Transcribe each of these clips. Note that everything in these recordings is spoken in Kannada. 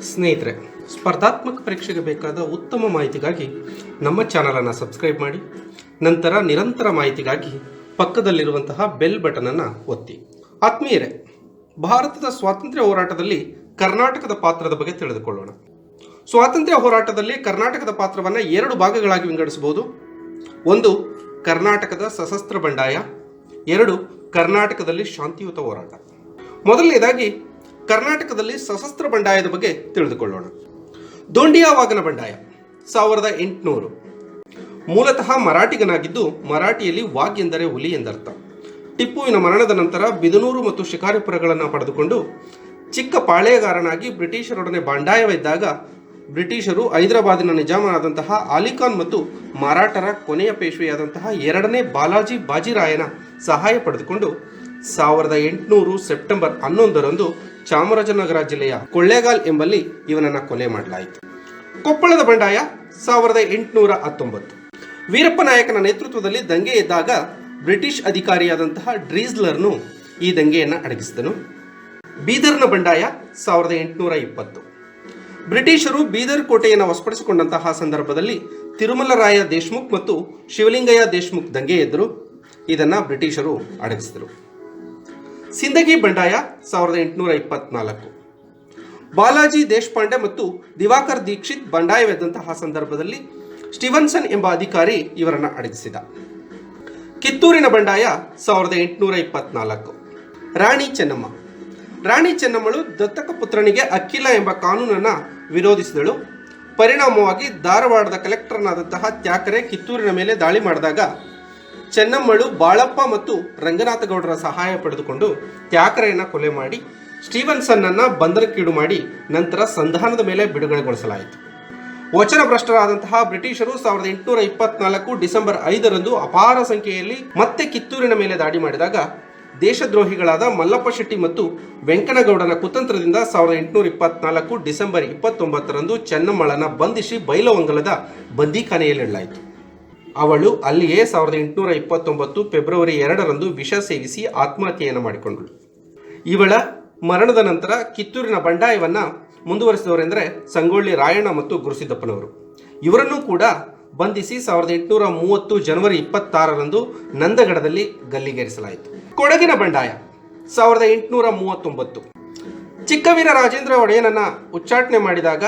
ಸ್ನೇಹಿತರೆ, ಸ್ಪರ್ಧಾತ್ಮಕ ಪರೀಕ್ಷೆಗೆ ಬೇಕಾದ ಉತ್ತಮ ಮಾಹಿತಿಗಾಗಿ ನಮ್ಮ ಚಾನಲನ್ನು ಸಬ್ಸ್ಕ್ರೈಬ್ ಮಾಡಿ, ನಂತರ ನಿರಂತರ ಮಾಹಿತಿಗಾಗಿ ಪಕ್ಕದಲ್ಲಿರುವಂತಹ ಬೆಲ್ ಬಟನನ್ನು ಒತ್ತಿ. ಆತ್ಮೀಯರೇ, ಭಾರತದ ಸ್ವಾತಂತ್ರ್ಯ ಹೋರಾಟದಲ್ಲಿ ಕರ್ನಾಟಕದ ಪಾತ್ರದ ಬಗ್ಗೆ ತಿಳಿದುಕೊಳ್ಳೋಣ. ಸ್ವಾತಂತ್ರ್ಯ ಹೋರಾಟದಲ್ಲಿ ಕರ್ನಾಟಕದ ಪಾತ್ರವನ್ನು ಎರಡು ಭಾಗಗಳಾಗಿ ವಿಂಗಡಿಸಬಹುದು. ಒಂದು, ಕರ್ನಾಟಕದ ಸಶಸ್ತ್ರ ಬಂಡಾಯ. ಎರಡು, ಕರ್ನಾಟಕದಲ್ಲಿ ಶಾಂತಿಯುತ ಹೋರಾಟ. ಮೊದಲನೇದಾಗಿ ಕರ್ನಾಟಕದಲ್ಲಿ ಸಶಸ್ತ್ರ ಬಂಡಾಯದ ಬಗ್ಗೆ ತಿಳಿದುಕೊಳ್ಳೋಣ. ದೊಂಡಿಯಾವಾಗನ ಬಂಡಾಯ, ಸಾವಿರದ ಎಂಟುನೂರು. ಮೂಲತಃ ಮರಾಠಿಗನಾಗಿದ್ದು ಮರಾಠಿಯಲ್ಲಿ ವಾಗ್ ಎಂದರೆ ಹುಲಿ ಎಂದರ್ಥ. ಟಿಪ್ಪುವಿನ ಮರಣದ ನಂತರ ಬಿದನೂರು ಮತ್ತು ಶಿಕಾರಿಪುರಗಳನ್ನು ಪಡೆದುಕೊಂಡು ಚಿಕ್ಕ ಪಾಳೆಯಗಾರನಾಗಿ ಬ್ರಿಟಿಷರೊಡನೆ ಬಂಡಾಯವಿದ್ದಾಗ ಬ್ರಿಟಿಷರು ಹೈದರಾಬಾದಿನ ನಿಜಾಮನಾದಂತಹ ಆಲಿಖಾನ್ ಮತ್ತು ಮರಾಠರ ಕೊನೆಯ ಪೇಶ್ವೆಯಾದಂತಹ ಎರಡನೇ ಬಾಲಾಜಿ ಬಾಜಿರಾಯನ ಸಹಾಯ ಪಡೆದುಕೊಂಡು ಸಾವಿರದ ಎಂಟುನೂರು ಸೆಪ್ಟೆಂಬರ್ ಹನ್ನೊಂದರಂದು ಚಾಮರಾಜನಗರ ಜಿಲ್ಲೆಯ ಕೊಳ್ಳೇಗಾಲ್ ಎಂಬಲ್ಲಿ ಇವನನ್ನ ಕೊಲೆ ಮಾಡಲಾಯಿತು. ಕೊಪ್ಪಳದ ಬಂಡಾಯ ಸಾವಿರದ ಎಂಟುನೂರ ಹತ್ತೊಂಬತ್ತು. ವೀರಪ್ಪ ನಾಯಕನ ನೇತೃತ್ವದಲ್ಲಿ ದಂಗೆ ಎದ್ದಾಗ ಬ್ರಿಟಿಷ್ ಅಧಿಕಾರಿಯಾದಂತಹ ಡ್ರೀಸ್ಲರ್ನು ಈ ದಂಗೆಯನ್ನು ಅಡಗಿಸಿದನು. ಬೀದರ್ನ ಬಂಡಾಯ ಸಾವಿರದ ಎಂಟುನೂರ ಇಪ್ಪತ್ತು. ಬ್ರಿಟಿಷರು ಬೀದರ್ ಕೋಟೆಯನ್ನು ವಶಪಡಿಸಿಕೊಂಡಂತಹ ಸಂದರ್ಭದಲ್ಲಿ ತಿರುಮಲರಾಯ ದೇಶ್ಮುಖ್ ಮತ್ತು ಶಿವಲಿಂಗಯ್ಯ ದೇಶ್ಮುಖ್ ದಂಗೆ ಎದ್ದರು. ಇದನ್ನು ಬ್ರಿಟಿಷರು ಅಡಗಿಸಿದರು. ಸಿಂದಗಿ ಬಂಡಾಯ ಸಾವಿರದ ಎಂಟುನೂರ ಇಪ್ಪತ್ನಾಲ್ಕು. ಬಾಲಾಜಿ ದೇಶಪಾಂಡೆ ಮತ್ತು ದಿವಾಕರ್ ದೀಕ್ಷಿತ್ ಬಂಡಾಯವೆದ್ದಂತಹ ಸಂದರ್ಭದಲ್ಲಿ ಸ್ಟಿವನ್ಸನ್ ಎಂಬ ಅಧಿಕಾರಿ ಇವರನ್ನು ಅಡಗಿಸಿದ. ಕಿತ್ತೂರಿನ ಬಂಡಾಯ ಸಾವಿರದ ಎಂಟುನೂರ ಇಪ್ಪತ್ನಾಲ್ಕು. ರಾಣಿ ಚೆನ್ನಮ್ಮ. ರಾಣಿ ಚೆನ್ನಮ್ಮಳು ದತ್ತಕ ಪುತ್ರನಿಗೆ ಅಕ್ಕಿಲ ಎಂಬ ಕಾನೂನನ್ನು ವಿರೋಧಿಸಿದಳು. ಪರಿಣಾಮವಾಗಿ ಧಾರವಾಡದ ಕಲೆಕ್ಟರ್ನಾದಂತಹ ತ್ಯಾಕರೆ ಕಿತ್ತೂರಿನ ಮೇಲೆ ದಾಳಿ ಮಾಡಿದಾಗ ಚೆನ್ನಮ್ಮಳು ಬಾಳಪ್ಪ ಮತ್ತು ರಂಗನಾಥಗೌಡರ ಸಹಾಯ ಪಡೆದುಕೊಂಡು ತ್ಯಾಕರೆಯನ್ನ ಕೊಲೆ ಮಾಡಿ ಸ್ಟೀವನ್ಸನ್ನನ್ನು ಬಂದರಕ್ಕೀಡು ಮಾಡಿ ನಂತರ ಸಂಧಾನದ ಮೇಲೆ ಬಿಡುಗಡೆಗೊಳಿಸಲಾಯಿತು. ವಚನ ಭ್ರಷ್ಟರಾದಂತಹ ಬ್ರಿಟಿಷರು ಸಾವಿರದ ಎಂಟುನೂರ ಇಪ್ಪತ್ನಾಲ್ಕು ಡಿಸೆಂಬರ್ ಐದರಂದು ಅಪಾರ ಸಂಖ್ಯೆಯಲ್ಲಿ ಮತ್ತೆ ಕಿತ್ತೂರಿನ ಮೇಲೆ ದಾಳಿ ಮಾಡಿದಾಗ ದೇಶದ್ರೋಹಿಗಳಾದ ಮಲ್ಲಪ್ಪ ಶೆಟ್ಟಿ ಮತ್ತು ವೆಂಕಟಗೌಡನ ಕುತಂತ್ರದಿಂದ ಸಾವಿರದ ಎಂಟುನೂರ ಇಪ್ಪತ್ನಾಲ್ಕು ಡಿಸೆಂಬರ್ ಇಪ್ಪತ್ತೊಂಬತ್ತರಂದು ಚೆನ್ನಮ್ಮಳನ ಬಂಧಿಸಿ ಬೈಲವಂಗಲದ ಬಂದೀಖಾನೆಯಲ್ಲಿಡಲಾಯಿತು. ಅವಳು ಅಲ್ಲಿಯೇ ಸಾವಿರದ ಎಂಟುನೂರ ಇಪ್ಪತ್ತೊಂಬತ್ತು ಫೆಬ್ರವರಿ ಎರಡರಂದು ವಿಷ ಸೇವಿಸಿ ಆತ್ಮಹತ್ಯೆಯನ್ನು ಮಾಡಿಕೊಂಡಳು. ಇವಳ ಮರಣದ ನಂತರ ಕಿತ್ತೂರಿನ ಬಂಡಾಯವನ್ನು ಮುಂದುವರಿಸಿದವರೆಂದರೆ ಸಂಗೊಳ್ಳಿ ರಾಯಣ್ಣ ಮತ್ತು ಗುರುಸಿದ್ದಪ್ಪನವರು. ಇವರನ್ನು ಕೂಡ ಬಂಧಿಸಿ ಸಾವಿರದ ಎಂಟುನೂರ ಮೂವತ್ತು ಜನವರಿ ಇಪ್ಪತ್ತಾರರಂದು ನಂದಗಡದಲ್ಲಿ ಗಲ್ಲಿಗೇರಿಸಲಾಯಿತು. ಕೊಡಗಿನ ಬಂಡಾಯ, ಸಾವಿರದ ಎಂಟುನೂರ ಮೂವತ್ತೊಂಬತ್ತು. ಚಿಕ್ಕವೀರ ರಾಜೇಂದ್ರ ಒಡೆಯನನ್ನು ಉಚ್ಚಾಟನೆ ಮಾಡಿದಾಗ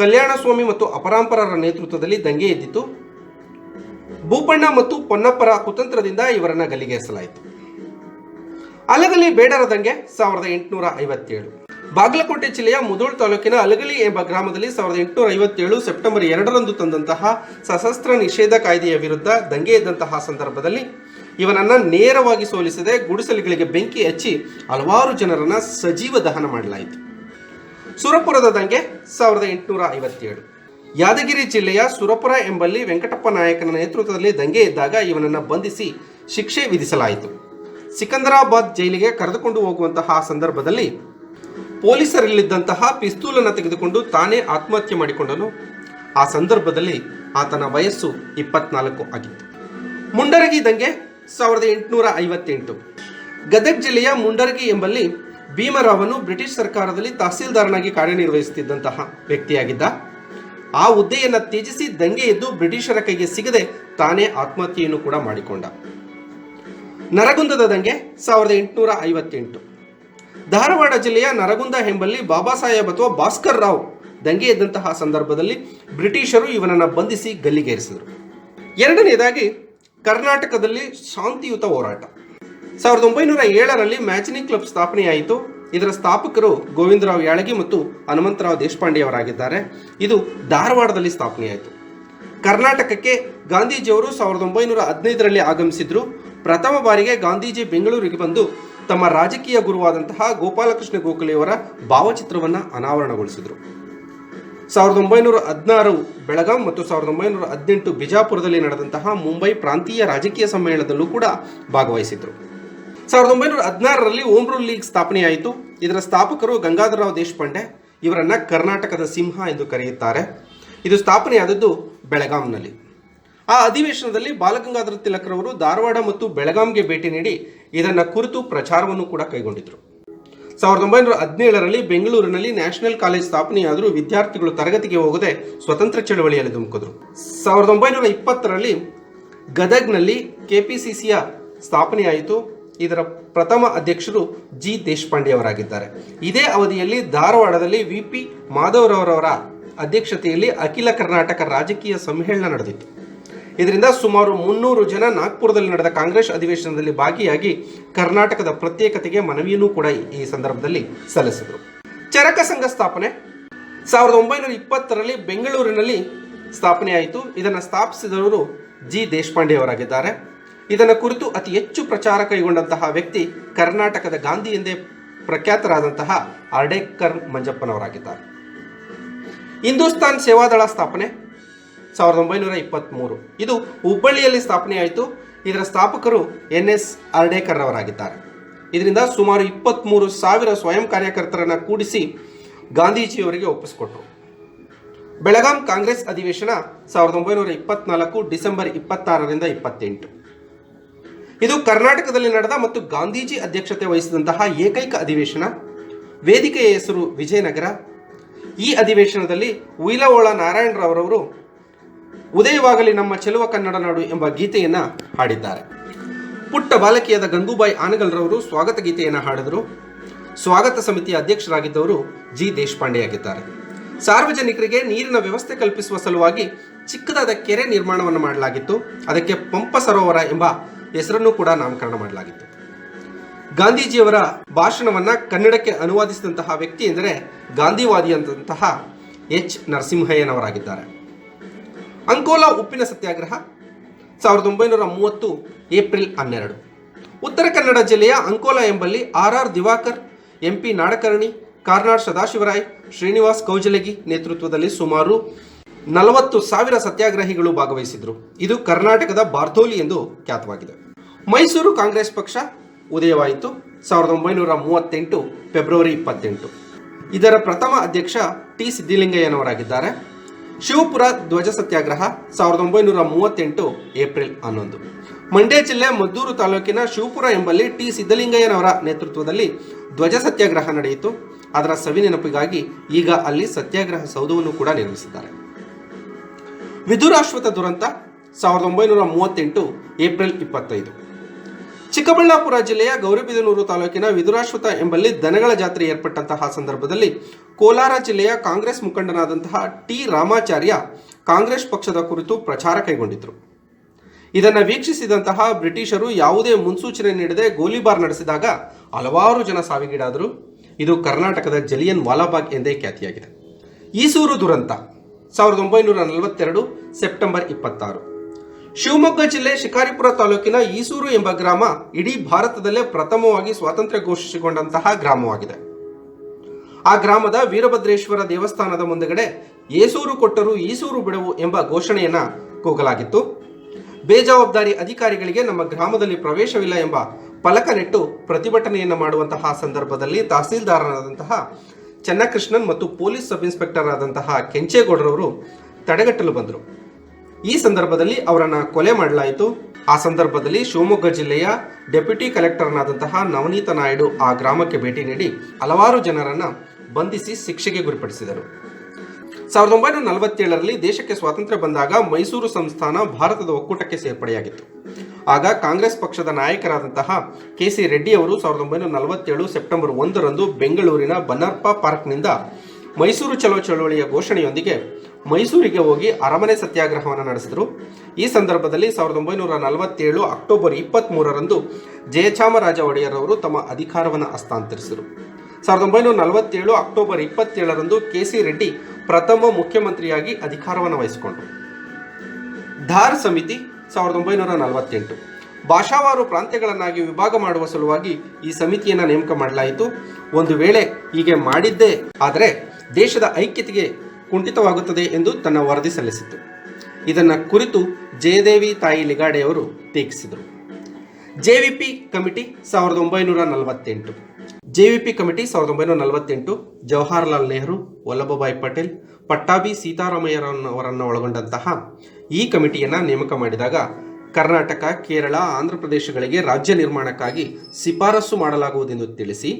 ಕಲ್ಯಾಣ ಸ್ವಾಮಿ ಮತ್ತು ಅಪರಾಂಪರರ ನೇತೃತ್ವದಲ್ಲಿ ದಂಗೆ ಎದ್ದಿತು ಭೂಪಣ್ಣ ಮತ್ತು ಪೊನ್ನಪ್ಪರ ಕುತಂತ್ರದಿಂದ ಇವರನ್ನ ಗಲ್ಲಿಗೇರಿಸಲಾಯಿತು. ಅಲಗಲಿ ಬೇಡರ ದಂಗೆ ಸಾವಿರದ ಎಂಟುನೂರ ಐವತ್ತೇಳು. ಬಾಗಲಕೋಟೆ ಜಿಲ್ಲೆಯ ಮುದೋಳ್ ತಾಲೂಕಿನ ಅಲಗಲಿ ಎಂಬ ಗ್ರಾಮದಲ್ಲಿ ಸಾವಿರದ ಎಂಟುನೂರ ಐವತ್ತೇಳು ಸೆಪ್ಟೆಂಬರ್ ಎರಡರಂದು ತಂದಂತಹ ಸಶಸ್ತ್ರ ನಿಷೇಧ ಕಾಯ್ದೆಯ ವಿರುದ್ಧ ದಂಗೆ ಇದ್ದಂತಹ ಸಂದರ್ಭದಲ್ಲಿ ಇವನನ್ನ ನೇರವಾಗಿ ಸೋಲಿಸದೆ ಗುಡಿಸಲುಗಳಿಗೆ ಬೆಂಕಿ ಹಚ್ಚಿ ಹಲವಾರು ಜನರನ್ನ ಸಜೀವ ದಹನ ಮಾಡಲಾಯಿತು. ಸುರಪುರದ ದಂಗೆ ಸಾವಿರದ ಎಂಟುನೂರ ಐವತ್ತೇಳು. ಯಾದಗಿರಿ ಜಿಲ್ಲೆಯ ಸುರಪುರ ಎಂಬಲ್ಲಿ ವೆಂಕಟಪ್ಪ ನಾಯಕನ ನೇತೃತ್ವದಲ್ಲಿ ದಂಗೆ ಇದ್ದಾಗ ಇವನನ್ನು ಬಂಧಿಸಿ ಶಿಕ್ಷೆ ವಿಧಿಸಲಾಯಿತು. ಸಿಕಂದರಾಬಾದ್ ಜೈಲಿಗೆ ಕರೆದುಕೊಂಡು ಹೋಗುವಂತಹ ಸಂದರ್ಭದಲ್ಲಿ ಪೊಲೀಸರಲ್ಲಿದ್ದಂತಹ ಪಿಸ್ತೂಲನ್ನು ತೆಗೆದುಕೊಂಡು ತಾನೇ ಆತ್ಮಹತ್ಯೆ ಮಾಡಿಕೊಂಡನು. ಆ ಸಂದರ್ಭದಲ್ಲಿ ಆತನ ವಯಸ್ಸು ಇಪ್ಪತ್ನಾಲ್ಕು ಆಗಿತ್ತು. ಮುಂಡರಗಿ ದಂಗೆ ಸಾವಿರದ ಎಂಟುನೂರ ಐವತ್ತೆಂಟು. ಗದಗ್ ಜಿಲ್ಲೆಯ ಮುಂಡರಗಿ ಎಂಬಲ್ಲಿ ಭೀಮರಾವನು ಬ್ರಿಟಿಷ್ ಸರ್ಕಾರದಲ್ಲಿ ತಹಸೀಲ್ದಾರನಾಗಿ ಕಾರ್ಯನಿರ್ವಹಿಸುತ್ತಿದ್ದಂತಹ ವ್ಯಕ್ತಿಯಾಗಿದ್ದ ಆ ಹುದ್ದೆಯನ್ನು ತ್ಯಜಿಸಿ ದಂಗೆ ಎದ್ದು ಬ್ರಿಟಿಷರ ಕೈಗೆ ಸಿಗದೆ ತಾನೇ ಆತ್ಮಹತ್ಯೆಯನ್ನು ಕೂಡ ಮಾಡಿಕೊಂಡ. ನರಗುಂದದ ದಂಗೆ ಸಾವಿರದ ಎಂಟುನೂರ ಐವತ್ತೆಂಟು. ಧಾರವಾಡ ಜಿಲ್ಲೆಯ ನರಗುಂದ ಎಂಬಲ್ಲಿ ಬಾಬಾ ಸಾಹೇಬ್ ಅಥವಾ ಭಾಸ್ಕರ್ ರಾವ್ ದಂಗೆ ಎದ್ದಂತಹ ಸಂದರ್ಭದಲ್ಲಿ ಬ್ರಿಟಿಷರು ಇವನನ್ನು ಬಂಧಿಸಿ ಗಲ್ಲಿಗೇರಿಸಿದರು. ಎರಡನೆಯದಾಗಿ ಕರ್ನಾಟಕದಲ್ಲಿ ಶಾಂತಿಯುತ ಹೋರಾಟ. ಸಾವಿರದ ಒಂಬೈನೂರ ಏಳರಲ್ಲಿ ಮ್ಯಾಚಿನಿ ಕ್ಲಬ್ ಸ್ಥಾಪನೆಯಾಯಿತು. ಇದರ ಸ್ಥಾಪಕರು ಗೋವಿಂದರಾವ್ ಯಾಳಗಿ ಮತ್ತು ಹನುಮಂತರಾವ್ ದೇಶಪಾಂಡೆ ಅವರಾಗಿದ್ದಾರೆ. ಇದು ಧಾರವಾಡದಲ್ಲಿ ಸ್ಥಾಪನೆಯಾಯಿತು. ಕರ್ನಾಟಕಕ್ಕೆ ಗಾಂಧೀಜಿಯವರು ಸಾವಿರದ ಒಂಬೈನೂರ ಹದಿನೈದರಲ್ಲಿ ಆಗಮಿಸಿದ್ರು. ಪ್ರಥಮ ಬಾರಿಗೆ ಗಾಂಧೀಜಿ ಬೆಂಗಳೂರಿಗೆ ಬಂದು ತಮ್ಮ ರಾಜಕೀಯ ಗುರುವಾದಂತಹ ಗೋಪಾಲಕೃಷ್ಣ ಗೋಖಲೆಯವರ ಭಾವಚಿತ್ರವನ್ನು ಅನಾವರಣಗೊಳಿಸಿದರು. ಸಾವಿರದ ಒಂಬೈನೂರ ಹದಿನಾರು ಬೆಳಗಾಂ ಮತ್ತು ಸಾವಿರದ ಒಂಬೈನೂರ ಹದಿನೆಂಟು ಬಿಜಾಪುರದಲ್ಲಿ ನಡೆದಂತಹ ಮುಂಬೈ ಪ್ರಾಂತೀಯ ರಾಜಕೀಯ ಸಮ್ಮೇಳನದಲ್ಲೂ ಕೂಡ ಭಾಗವಹಿಸಿದ್ರು. ಸಾವಿರದ ಒಂಬೈನೂರ ಹದಿನಾರರಲ್ಲಿ ಓಮ್ ರೂಲ್ ಲೀಗ್ ಸ್ಥಾಪನೆಯಾಯಿತು. ಇದರ ಸ್ಥಾಪಕರು ಗಂಗಾಧರರಾವ್ ದೇಶಪಾಂಡೆ. ಇವರನ್ನ ಕರ್ನಾಟಕದ ಸಿಂಹ ಎಂದು ಕರೆಯುತ್ತಾರೆ. ಇದು ಸ್ಥಾಪನೆಯಾದದ್ದು ಬೆಳಗಾಂನಲ್ಲಿ. ಆ ಅಧಿವೇಶನದಲ್ಲಿ ಬಾಲಗಂಗಾಧರ ತಿಲಕ್ರವರು ಧಾರವಾಡ ಮತ್ತು ಬೆಳಗಾಂಗೆ ಭೇಟಿ ನೀಡಿ ಇದನ್ನ ಕುರಿತು ಪ್ರಚಾರವನ್ನು ಕೂಡ ಕೈಗೊಂಡಿದ್ದರು ಸಾವಿರದ ಒಂಬೈನೂರ ಹದಿನೇಳರಲ್ಲಿ ಬೆಂಗಳೂರಿನಲ್ಲಿ ನ್ಯಾಷನಲ್ ಕಾಲೇಜ್ ಸ್ಥಾಪನೆಯಾದರೂ ವಿದ್ಯಾರ್ಥಿಗಳು ತರಗತಿಗೆ ಹೋಗದೆ ಸ್ವತಂತ್ರ ಚಳವಳಿಯಲ್ಲಿ ಧುಮುಕಿದ್ರು. ಸಾವಿರದ ಒಂಬೈನೂರ ಇಪ್ಪತ್ತರಲ್ಲಿ ಗದಗ್ನಲ್ಲಿ ಕೆಪಿಸಿಸಿಯ ಸ್ಥಾಪನೆಯಾಯಿತು. ಇದರ ಪ್ರಥಮ ಅಧ್ಯಕ್ಷರು ಜಿ ದೇಶಪಾಂಡೆ ಅವರಾಗಿದ್ದಾರೆ ಇದೇ ಅವಧಿಯಲ್ಲಿ ಧಾರವಾಡದಲ್ಲಿ ವಿ ಪಿ ಮಾಧವರವರವರ ಅಧ್ಯಕ್ಷತೆಯಲ್ಲಿ ಅಖಿಲ ಕರ್ನಾಟಕ ರಾಜಕೀಯ ಸಮ್ಮೇಳನ ನಡೆದಿತ್ತು. ಇದರಿಂದ ಸುಮಾರು ಮುನ್ನೂರು ಜನ ನಾಗ್ಪುರದಲ್ಲಿ ನಡೆದ ಕಾಂಗ್ರೆಸ್ ಅಧಿವೇಶನದಲ್ಲಿ ಭಾಗಿಯಾಗಿ ಕರ್ನಾಟಕದ ಪ್ರತ್ಯೇಕತೆಗೆ ಮನವಿಯನ್ನು ಕೂಡ ಈ ಸಂದರ್ಭದಲ್ಲಿ ಸಲ್ಲಿಸಿದರು. ಚರಕ ಸಂಘ ಸ್ಥಾಪನೆ ಸಾವಿರದ ಒಂಬೈನೂರ ಇಪ್ಪತ್ತರಲ್ಲಿ ಬೆಂಗಳೂರಿನಲ್ಲಿ ಸ್ಥಾಪನೆಯಾಯಿತು. ಇದನ್ನು ಸ್ಥಾಪಿಸಿದವರು ಜಿ ದೇಶಪಾಂಡೆ ಅವರಾಗಿದ್ದಾರೆ ಇದನ್ನು ಕುರಿತು ಅತಿ ಹೆಚ್ಚು ಪ್ರಚಾರ ಕೈಗೊಂಡಂತಹ ವ್ಯಕ್ತಿ ಕರ್ನಾಟಕದ ಗಾಂಧಿ ಎಂದೇ ಪ್ರಖ್ಯಾತರಾದಂತಹ ಅರ್ಡೇಕರ್ ಮಂಜಪ್ಪನವರಾಗಿದ್ದಾರೆ. ಹಿಂದೂಸ್ತಾನ್ ಸೇವಾದಳ ಸ್ಥಾಪನೆ ಸಾವಿರದ ಒಂಬೈನೂರ ಇಪ್ಪತ್ತ್ಮೂರು ಇದು ಹುಬ್ಬಳ್ಳಿಯಲ್ಲಿ ಸ್ಥಾಪನೆಯಾಯಿತು. ಇದರ ಸ್ಥಾಪಕರು ಎನ್ ಎಸ್ ಅರ್ಡೇಕರ್ ಅವರಾಗಿದ್ದಾರೆ ಇದರಿಂದ ಸುಮಾರು ಇಪ್ಪತ್ತ್ಮೂರು ಸಾವಿರ ಸ್ವಯಂ ಕಾರ್ಯಕರ್ತರನ್ನು ಕೂಡಿಸಿ ಗಾಂಧೀಜಿಯವರಿಗೆ ಒಪ್ಪಿಸಿಕೊಟ್ರು. ಬೆಳಗಾಂ ಕಾಂಗ್ರೆಸ್ ಅಧಿವೇಶನ ಸಾವಿರದ ಒಂಬೈನೂರ ಇಪ್ಪತ್ನಾಲ್ಕು ಡಿಸೆಂಬರ್ ಇಪ್ಪತ್ತಾರರಿಂದ ಇಪ್ಪತ್ತೆಂಟು. ಇದು ಕರ್ನಾಟಕದಲ್ಲಿ ನಡೆದ ಮತ್ತು ಗಾಂಧೀಜಿ ಅಧ್ಯಕ್ಷತೆ ವಹಿಸಿದಂತಹ ಏಕೈಕ ಅಧಿವೇಶನ. ವೇದಿಕೆಯ ಹೆಸರು ವಿಜಯನಗರ. ಈ ಅಧಿವೇಶನದಲ್ಲಿ ಉಯಿಲವೋಳ ನಾರಾಯಣರಾವ್ರವರು ಉದಯವಾಗಲಿ ನಮ್ಮ ಚೆಲುವ ಕನ್ನಡ ನಾಡು ಎಂಬ ಗೀತೆಯನ್ನ ಹಾಡಿದ್ದಾರೆ. ಪುಟ್ಟ ಬಾಲಕಿಯಾದ ಗಂಗೂಬಾಯಿ ಆನಗಲ್ರವರು ಸ್ವಾಗತ ಗೀತೆಯನ್ನು ಹಾಡಿದರು. ಸ್ವಾಗತ ಸಮಿತಿಯ ಅಧ್ಯಕ್ಷರಾಗಿದ್ದವರು ಜಿ. ದೇಶಪಾಂಡೆಯಾಗಿದ್ದಾರೆ ಸಾರ್ವಜನಿಕರಿಗೆ ನೀರಿನ ವ್ಯವಸ್ಥೆ ಕಲ್ಪಿಸುವ ಸಲುವಾಗಿ ಚಿಕ್ಕದಾದ ಕೆರೆ ನಿರ್ಮಾಣವನ್ನು ಮಾಡಲಾಗಿತ್ತು. ಅದಕ್ಕೆ ಪಂಪ ಸರೋವರ ಎಂಬ ಹೆಸರನ್ನು ಕೂಡ ನಾಮಕರಣ ಮಾಡಲಾಗಿತ್ತು. ಗಾಂಧೀಜಿಯವರ ಭಾಷಣವನ್ನ ಕನ್ನಡಕ್ಕೆ ಅನುವಾದಿಸಿದಂತಹ ವ್ಯಕ್ತಿ ಎಂದರೆ ಗಾಂಧಿವಾದಿಯಾದಂತಹ ಎಚ್. ನರಸಿಂಹಯ್ಯನವರಾಗಿದ್ದಾರೆ. ಅಂಕೋಲಾ ಉಪ್ಪಿನ ಸತ್ಯಾಗ್ರಹ ಸಾವಿರದ ಒಂಬೈನೂರ ಮೂವತ್ತು ಏಪ್ರಿಲ್ ಹನ್ನೆರಡು. ಉತ್ತರ ಕನ್ನಡ ಜಿಲ್ಲೆಯ ಅಂಕೋಲಾ ಎಂಬಲ್ಲಿ R R Diwakar, M P Nadkarni, Karnad Sadashivarao, Srinivas Kaujalagi ನೇತೃತ್ವದಲ್ಲಿ ಸುಮಾರು ನಲವತ್ತು ಸಾವಿರ ಸತ್ಯಾಗ್ರಹಿಗಳು ಭಾಗವಹಿಸಿದ್ರು. ಇದು ಕರ್ನಾಟಕದ ಬಾರ್ಥೋಲಿ ಎಂದು ಖ್ಯಾತವಾಗಿದೆ. ಮೈಸೂರು ಕಾಂಗ್ರೆಸ್ ಪಕ್ಷ ಉದಯವಾಯಿತು ಸಾವಿರದ ಒಂಬೈನೂರ ಮೂವತ್ತೆಂಟು ಫೆಬ್ರವರಿ ಇಪ್ಪತ್ತೆಂಟು. ಇದರ ಪ್ರಥಮ ಅಧ್ಯಕ್ಷ ಟಿ ಸಿದ್ದಲಿಂಗಯ್ಯನವರಾಗಿದ್ದಾರೆ. ಶಿವಪುರ ಧ್ವಜ ಸತ್ಯಾಗ್ರಹ ಸಾವಿರದ ಒಂಬೈನೂರ ಮೂವತ್ತೆಂಟು ಏಪ್ರಿಲ್ ಹನ್ನೊಂದು. ಮಂಡ್ಯ ಜಿಲ್ಲೆ ಮದ್ದೂರು ತಾಲೂಕಿನ ಶಿವಪುರ ಎಂಬಲ್ಲಿ ಟಿ ಸಿದ್ದಲಿಂಗಯ್ಯನವರ ನೇತೃತ್ವದಲ್ಲಿ ಧ್ವಜ ಸತ್ಯಾಗ್ರಹ ನಡೆಯಿತು. ಅದರ ಸವಿನೆನಪಿಗಾಗಿ ಈಗ ಅಲ್ಲಿ ಸತ್ಯಾಗ್ರಹ ಸೌಧವನ್ನು ಕೂಡ ನಿರ್ಮಿಸಿದ್ದಾರೆ. ವಿದುರಾಶ್ವತ ದುರಂತ ಸಾವಿರದ ಒಂಬೈನೂರ ಮೂವತ್ತೆಂಟು ಏಪ್ರಿಲ್ ಇಪ್ಪತ್ತೈದು. ಚಿಕ್ಕಬಳ್ಳಾಪುರ ಜಿಲ್ಲೆಯ ಗೌರಿಬಿದನೂರು ತಾಲೂಕಿನ ವಿದುರಾಶ್ವತ ಎಂಬಲ್ಲಿ ದನಗಳ ಜಾತ್ರೆ ಏರ್ಪಟ್ಟಂತಹ ಸಂದರ್ಭದಲ್ಲಿ ಕೋಲಾರ ಜಿಲ್ಲೆಯ ಕಾಂಗ್ರೆಸ್ ಮುಖಂಡನಾದಂತಹ ಟಿ ರಾಮಾಚಾರ್ಯ ಕಾಂಗ್ರೆಸ್ ಪಕ್ಷದ ಕುರಿತು ಪ್ರಚಾರ ಕೈಗೊಂಡಿದ್ದರು ಇದನ್ನು ವೀಕ್ಷಿಸಿದಂತಹ ಬ್ರಿಟಿಷರು ಯಾವುದೇ ಮುನ್ಸೂಚನೆ ನೀಡದೆ ಗೋಲಿಬಾರ್ ನಡೆಸಿದಾಗ ಹಲವಾರು ಜನ ಸಾವಿಗೀಡಾದರು. ಇದು ಕರ್ನಾಟಕದ ಜಲಿಯನ್ ವಾಲಾಬಾಗ್ ಎಂದೇ ಖ್ಯಾತಿಯಾಗಿದೆ. ಈಸೂರು ದುರಂತ, ಸಾವಿರದ ಒಂಬೈನೂರ ನಲವತ್ತೆರಡು ಸೆಪ್ಟೆಂಬರ್ ಇಪ್ಪತ್ತಾರು. ಶಿವಮೊಗ್ಗ ಜಿಲ್ಲೆ ಶಿಕಾರಿಪುರ ತಾಲೂಕಿನ ಈಸೂರು ಎಂಬ ಗ್ರಾಮ ಇಡೀ ಭಾರತದಲ್ಲೇ ಪ್ರಥಮವಾಗಿ ಸ್ವಾತಂತ್ರ್ಯ ಘೋಷಿಸಿಕೊಂಡಂತಹ ಗ್ರಾಮವಾಗಿದೆ. ಆ ಗ್ರಾಮದ ವೀರಭದ್ರೇಶ್ವರ ದೇವಸ್ಥಾನದ ಮುಂದಗಡೆ ಏಸೂರು ಕೊಟ್ಟರು ಈಸೂರು ಬಿಡವು ಎಂಬ ಘೋಷಣೆಯನ್ನ ಕೂಗಲಾಗಿತ್ತು. ಬೇಜವಾಬ್ದಾರಿ ಅಧಿಕಾರಿಗಳಿಗೆ ನಮ್ಮ ಗ್ರಾಮದಲ್ಲಿ ಪ್ರವೇಶವಿಲ್ಲ ಎಂಬ ಫಲಕ ನೆಟ್ಟು ಪ್ರತಿಭಟನೆಯನ್ನು ಮಾಡುವಂತಹ ಸಂದರ್ಭದಲ್ಲಿ ತಹಸೀಲ್ದಾರರಾದಂತಹ ಚೆನ್ನಕೃಷ್ಣನ್ ಮತ್ತು ಪೊಲೀಸ್ ಸಬ್ ಇನ್ಸ್ಪೆಕ್ಟರ್ ಆದಂತಹ ಕೆಂಚೇಗೌಡರವರು ತಡೆಗಟ್ಟಲು ಬಂದರು. ಈ ಸಂದರ್ಭದಲ್ಲಿ ಅವರನ್ನ ಕೊಲೆ ಮಾಡಲಾಯಿತು. ಆ ಸಂದರ್ಭದಲ್ಲಿ ಶಿವಮೊಗ್ಗ ಜಿಲ್ಲೆಯ ಡೆಪ್ಯೂಟಿ ಕಲೆಕ್ಟರ್ನಾದಂತಹ ನವನೀತ ನಾಯ್ಡು ಆ ಗ್ರಾಮಕ್ಕೆ ಭೇಟಿ ನೀಡಿ ಹಲವಾರು ಜನರನ್ನ ಬಂಧಿಸಿ ಶಿಕ್ಷೆಗೆ ಗುರಿಪಡಿಸಿದರು. ಸಾವಿರದ ಒಂಬೈನೂರ ನಲವತ್ತೇಳರಲ್ಲಿ ದೇಶಕ್ಕೆ ಸ್ವಾತಂತ್ರ್ಯ ಬಂದಾಗ ಮೈಸೂರು ಸಂಸ್ಥಾನ ಭಾರತದ ಒಕ್ಕೂಟಕ್ಕೆ ಸೇರ್ಪಡೆಯಾಗಿತ್ತು. ಆಗ ಕಾಂಗ್ರೆಸ್ ಪಕ್ಷದ ನಾಯಕರಾದಂತಹ ಕೆ ಸಿ ರೆಡ್ಡಿ ಅವರು ಸಾವಿರದ ಒಂಬೈನೂರ ನಲವತ್ತೇಳು ಸೆಪ್ಟೆಂಬರ್ ಒಂದರಂದು ಬೆಂಗಳೂರಿನ ಬನ್ನರ್ಪ ಪಾರ್ಕ್ನಿಂದ ಮೈಸೂರು ಚಲೋ ಚಳವಳಿಯ ಘೋಷಣೆಯೊಂದಿಗೆ ಮೈಸೂರಿಗೆ ಹೋಗಿ ಅರಮನೆ ಸತ್ಯಾಗ್ರಹವನ್ನು ನಡೆಸಿದರು. ಈ ಸಂದರ್ಭದಲ್ಲಿ ಸಾವಿರದ ಒಂಬೈನೂರ ನಲವತ್ತೇಳು ಅಕ್ಟೋಬರ್ ಇಪ್ಪತ್ತ್ ಮೂರರಂದು ಜಯಚಾಮರಾಜ ಒಡೆಯರ್ ಅವರು ತಮ್ಮ ಅಧಿಕಾರವನ್ನು ಹಸ್ತಾಂತರಿಸಿದರು. ಸಾವಿರದ ಒಂಬೈನೂರ ನಲವತ್ತೇಳು ಅಕ್ಟೋಬರ್ ಇಪ್ಪತ್ತೇಳರಂದು ಕೆ ಸಿ ರೆಡ್ಡಿ ಪ್ರಥಮ ಮುಖ್ಯಮಂತ್ರಿಯಾಗಿ ಅಧಿಕಾರವನ್ನು ವಹಿಸಿಕೊಂಡರು. ಧಾರ್ ಸಮಿತಿ ಸಾವಿರದ ಒಂಬೈನೂರ ನಲವತ್ತೆಂಟು. ಭಾಷಾವಾರು ಪ್ರಾಂತ್ಯಗಳನ್ನಾಗಿ ವಿಭಾಗ ಮಾಡುವ ಸಲುವಾಗಿ ಈ ಸಮಿತಿಯನ್ನು ನೇಮಕ ಮಾಡಲಾಯಿತು. ಒಂದು ವೇಳೆ ಹೀಗೆ ಮಾಡಿದ್ದೇ, ಆದರೆ ದೇಶದ ಐಕ್ಯತೆಗೆ ಕುಂಠಿತವಾಗುತ್ತದೆ ಎಂದು ತನ್ನ ವರದಿ ಸಲ್ಲಿಸಿತು. ಇದನ್ನು ಕುರಿತು ಜಯದೇವಿ ತಾಯಿ ಲಿಗಾಡೆಯವರು ಟೀಕಿಸಿದರು. ಜೆವಿಪಿ ಕಮಿಟಿ ಸಾವಿರದ ಒಂಬೈನೂರ ನಲವತ್ತೆಂಟು. ಜೆವಿಪಿ ಕಮಿಟಿ ಸಾವಿರದ ಒಂಬೈನೂರ ನಲವತ್ತೆಂಟು, ಜವಾಹರ್ಲಾಲ್ ನೆಹರು, ವಲ್ಲಭಭಾಯ್ ಪಟೇಲ್, ಪಟ್ಟಾಭಿ ಸೀತಾರಾಮಯ್ಯರವರನ್ನು ಒಳಗೊಂಡಂತಹ ಈ ಕಮಿಟಿಯನ್ನು ನೇಮಕ ಮಾಡಿದಾಗ ಕರ್ನಾಟಕ, ಕೇರಳ, ಆಂಧ್ರ ಪ್ರದೇಶಗಳಿಗೆ ರಾಜ್ಯ ನಿರ್ಮಾಣಕ್ಕಾಗಿ ಶಿಫಾರಸು ಮಾಡಲಾಗುವುದೆಂದು ತಿಳಿಸಿ,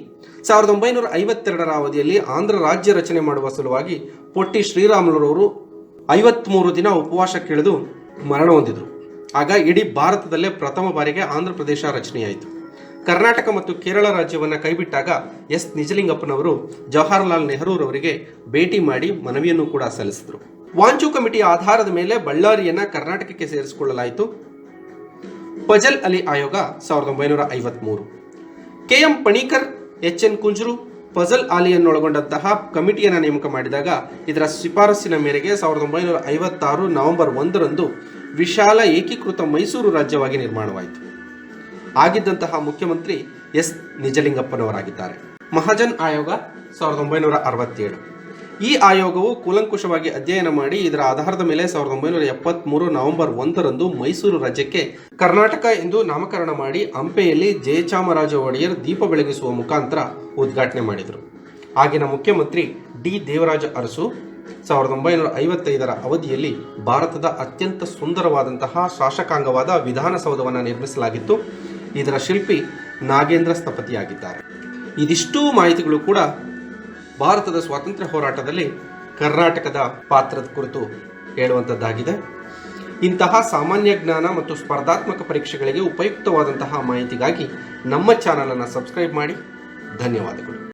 ಸಾವಿರದ ಒಂಬೈನೂರ ಐವತ್ತೆರಡರ ಅವಧಿಯಲ್ಲಿ ಆಂಧ್ರ ರಾಜ್ಯ ರಚನೆ ಮಾಡುವ ಸಲುವಾಗಿ ಪೊಟ್ಟಿ ಶ್ರೀರಾಮುಲುರವರು ಐವತ್ಮೂರು ದಿನ ಉಪವಾಸಕ್ಕಿಳಿದು ಮರಣ ಹೊಂದಿದರು. ಆಗ ಇಡೀ ಭಾರತದಲ್ಲೇ ಪ್ರಥಮ ಬಾರಿಗೆ ಆಂಧ್ರ ಪ್ರದೇಶ ರಚನೆಯಾಯಿತು. ಕರ್ನಾಟಕ ಮತ್ತು ಕೇರಳ ರಾಜ್ಯವನ್ನು ಕೈಬಿಟ್ಟಾಗ ಎಸ್. ನಿಜಲಿಂಗಪ್ಪನವರು ಜವಾಹರಲಾಲ್ ನೆಹರೂರವರಿಗೆ ಭೇಟಿ ಮಾಡಿ ಮನವಿಯನ್ನು ಕೂಡ ಸಲ್ಲಿಸಿದರು. ವಾಂಚು ಕಮಿಟಿಯ ಆಧಾರದ ಮೇಲೆ ಬಳ್ಳಾರಿಯನ್ನು ಕರ್ನಾಟಕಕ್ಕೆ ಸೇರಿಸಿಕೊಳ್ಳಲಾಯಿತು. ಫಜಲ್ ಅಲಿ ಆಯೋಗ ಸಾವಿರದ ಒಂಬೈನೂರ ಐವತ್ಮೂರು. K M Panikkar, H N Kunzru, Fazal ಅಲಿಯನ್ನೊಳಗೊಂಡಂತಹ ಕಮಿಟಿಯನ್ನು ನೇಮಕ ಮಾಡಿದಾಗ ಇದರ ಶಿಫಾರಸ್ಸಿನ ಮೇರೆಗೆ ಸಾವಿರದ ಒಂಬೈನೂರ ಐವತ್ತಾರು ನವೆಂಬರ್ ಒಂದರಂದು ವಿಶಾಲ ಏಕೀಕೃತ ಮೈಸೂರು ರಾಜ್ಯವಾಗಿ ನಿರ್ಮಾಣವಾಯಿತು. ಆಗಿದ್ದಂತಹ ಮುಖ್ಯಮಂತ್ರಿ ಎಸ್ ನಿಜಲಿಂಗಪ್ಪನವರಾಗಿದ್ದಾರೆ. ಮಹಾಜನ್ ಆಯೋಗ ಸಾವಿರದ ಒಂಬೈನೂರ ಅರವತ್ತೇಳು. ಈ ಆಯೋಗವು ಕೂಲಂಕುಷವಾಗಿ ಅಧ್ಯಯನ ಮಾಡಿ ಇದರ ಆಧಾರದ ಮೇಲೆ ಸಾವಿರದ ಒಂಬೈನೂರ ಎಪ್ಪತ್ಮೂರು ನವೆಂಬರ್ ಒಂದರಂದು ಮೈಸೂರು ರಾಜ್ಯಕ್ಕೆ ಕರ್ನಾಟಕ ಎಂದು ನಾಮಕರಣ ಮಾಡಿ ಹಂಪೆಯಲ್ಲಿ ಜಯಚಾಮರಾಜ ಒಡೆಯರ್ ದೀಪ ಬೆಳಗಿಸುವ ಮುಖಾಂತರ ಉದ್ಘಾಟನೆ ಮಾಡಿದರು. ಆಗಿನ ಮುಖ್ಯಮಂತ್ರಿ ಡಿ ದೇವರಾಜ ಅರಸು ಸಾವಿರದ ಒಂಬೈನೂರ ಐವತ್ತೈದರ ಅವಧಿಯಲ್ಲಿ ಭಾರತದ ಅತ್ಯಂತ ಸುಂದರವಾದಂತಹ ಶಾಸಕಾಂಗವಾದ ವಿಧಾನಸೌಧವನ್ನು ನಿರ್ಮಿಸಲಾಗಿತ್ತು. ಇದರ ಶಿಲ್ಪಿ ನಾಗೇಂದ್ರ ಸ್ಥಪತಿಯಾಗಿದ್ದಾರೆ. ಇದಿಷ್ಟೂ ಮಾಹಿತಿಗಳು ಕೂಡ ಭಾರತದ ಸ್ವಾತಂತ್ರ್ಯ ಹೋರಾಟದಲ್ಲಿ ಕರ್ನಾಟಕದ ಪಾತ್ರದ ಕುರಿತು ಹೇಳುವಂಥದ್ದಾಗಿದೆ ಇಂತಹ ಸಾಮಾನ್ಯ ಜ್ಞಾನ ಮತ್ತು ಸ್ಪರ್ಧಾತ್ಮಕ ಪರೀಕ್ಷೆಗಳಿಗೆ ಉಪಯುಕ್ತವಾದಂತಹ ಮಾಹಿತಿಗಾಗಿ ನಮ್ಮ ಚಾನಲನ್ನು ಸಬ್ಸ್ಕ್ರೈಬ್ ಮಾಡಿ. ಧನ್ಯವಾದಗಳು.